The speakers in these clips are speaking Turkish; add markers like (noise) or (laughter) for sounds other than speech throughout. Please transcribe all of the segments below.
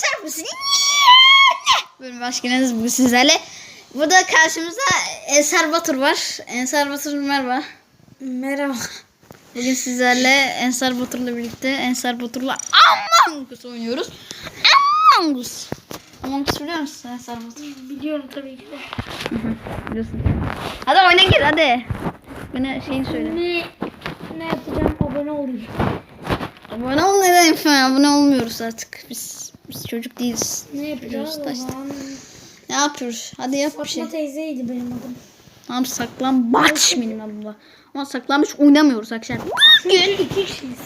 çarpmasın. Bölüm başkanınız bugün sizlerle. Burada karşımızda Ensar Batur var. Ensar Batur merhaba. Merhaba. Bugün sizlerle Ensar Batur'la birlikte Ensar Batur'la Among Us oynuyoruz. Among Us. Among Us biliyor musun Ensar Batur? Biliyorum tabii ki de. Biliyorsun. Hadi oyuna gir hadi. Bana şeyini söyle. Ne, ne yapacağım? Abone olayım. Abone ol neden efendim? Abone olmuyoruz artık. Biz biz çocuk değiliz. Ne o da işte. Ne yapıyoruz? Hadi yap bir Fatma şey. teyzeydi benim adım. Tamam saklambaç benim adım var. Ama saklambaç oynamıyoruz akşam. Çünkü iki kişiyiz.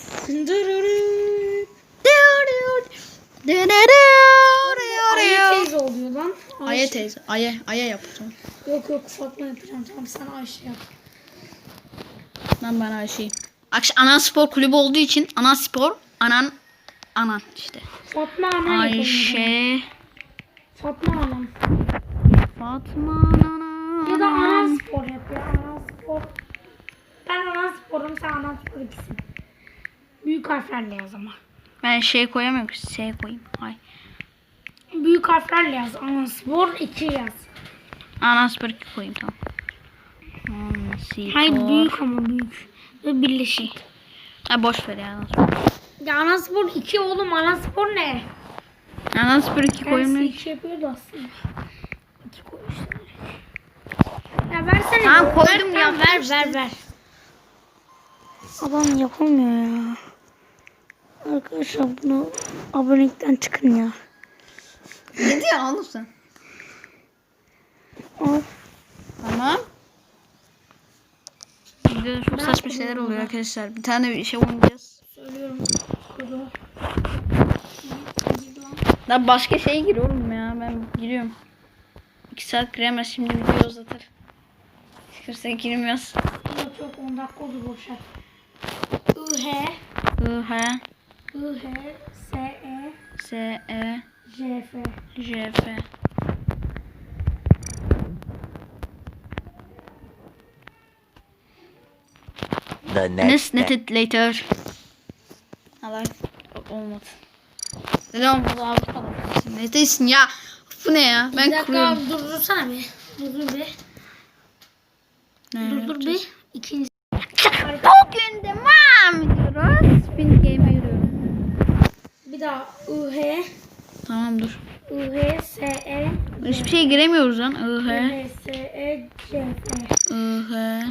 Ayı teyze oluyor lan. Aya teyze. Aya, aya yapacağım. Yok yok Fatma yapacağım. Tamam sen Ayşe yap. Ben ben Ayşe'yim. Anan Spor Kulübü olduğu için Anan Spor, Anan, Anan işte. Fatma ana yapalım. Ayşe, Fatma anam. Fatma, Anan. Ya da anan spor yap ya. Anan spor. Ben anan sporum sen anan spor ikisin. Büyük harflerle yaz ama. Ben şey koyamıyorum ki. S koyayım. Hay. Büyük harflerle yaz. Anan spor 2 yaz. Anan Spor 2 koyayım tamam. Anan Spor. Hayır büyük ama büyük. Ve birleşik. Ha boş ver ya. Anan Spor. Ya anan spor 2 oğlum. Anan spor ne? Anan Spor 2 Kendisi koyayım. 2 yapıyordu aslında. 2 koymuşlar. Ya versene. Tamam, koydum, ver, yaptım Ver işte. ver ver. Adam yapamıyor ya. Arkadaşlar bunu abonelikten çıkın ya. Ne diyorsun oğlum sen? Al. Tamam. Çok saçma şeyler oluyor arkadaşlar. Bir tane bir şey oynayacağız. Söylüyorum. Daha başka şeye gir oğlum ya. Ben giriyorum. 2 saat giremez şimdi video uzatır. Çıkırsa girmiyoruz. Yok yok 10 dakika olur boşver. I-H I-H I-H S-E S-E J-F J-F The next Net net later. Allah olmadı. Ne olmadı abi tamam. Ne değilsin ya? Bu ne ya? Bir Ben dakika kuruyorum. abi durdursana bir. Durdur bir. Ne Durdur yapacağız? bir. İkinci. Bugün devam ediyoruz. Spin game'e yürüyorum. Bir daha I-H Tamam dur. I-H S-E Hiçbir şey giremiyoruz lan. I-H I-H S-E J-F I-H S-Y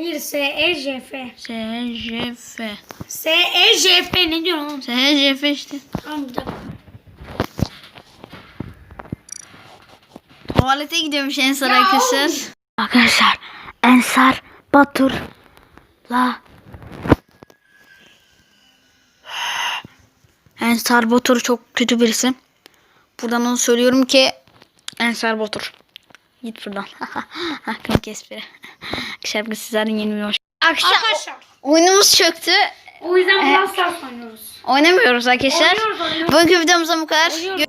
Hayır S-E J-F S-J-F S-E J-F ne diyorsun oğlum? S-J-F işte. Tamam bir dakika. Tuvalete gidiyormuş Ensar arkadaşlar. Arkadaşlar Ensar Batur'la Ensar Batur çok kötü birisi. Buradan onu söylüyorum ki Ensar Batur. Git buradan. (laughs) Komik espri. Akşam bugün sizlerden yeni bir hoş. Akşam Arkadaşlar oyunumuz çöktü. o yüzden Brawl Stars oynuyoruz. Oynamıyoruz arkadaşlar. Oynuyoruz, oynuyoruz. Bugünkü videomuzdan bu kadar. Oynuyoruz.